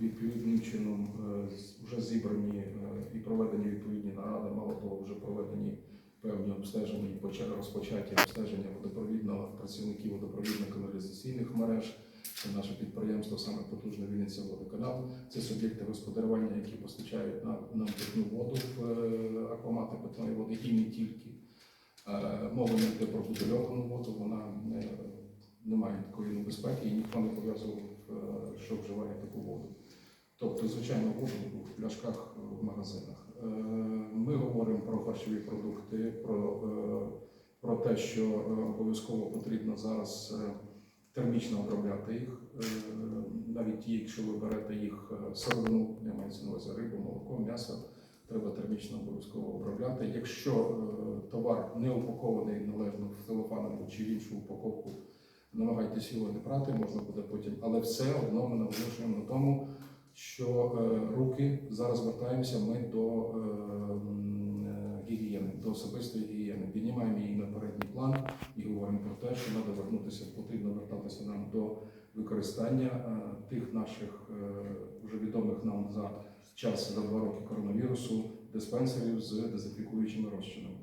відповідним чином е, вже зібрані е, і проведені відповідні наради, мало того, вже проведені певні обстеження і розпочаті обстеження водопровідного працівників водопровідно-каналізаційних мереж. Це наше підприємство, саме потужне Вінниця водоканал. Це суб'єкти господарювання, які постачають нам, нам питну воду в е, аквамати питної води і не тільки. Мова не йде про бутильовану воду, вона не, не має такої небезпеки і ніхто не пов'язував, що вживає таку воду. Тобто, звичайно, в пляшках в магазинах. Е, Ми говоримо про харчові продукти, про, е, про те, що е, обов'язково потрібно зараз е, термічно обробляти їх, Е, навіть якщо ви берете їх е, сировину, я маю на увазі рибу, молоко, м'ясо, треба термічно обов'язково обробляти. Якщо е, товар не упакований належно в чи в іншу упаковку, намагайтесь його не брати, можна буде потім. Але все одно ми наголошуємо на тому, що е, руки зараз звертаємося ми до е, е, гігієни, до особистої гігієни. Піднімаємо її на передній план і говоримо про те, що треба вернутися, потрібно вертатися нам до використання тих наших вже відомих нам за час за два роки коронавірусу диспенсерів з дезінфікуючими розчинами.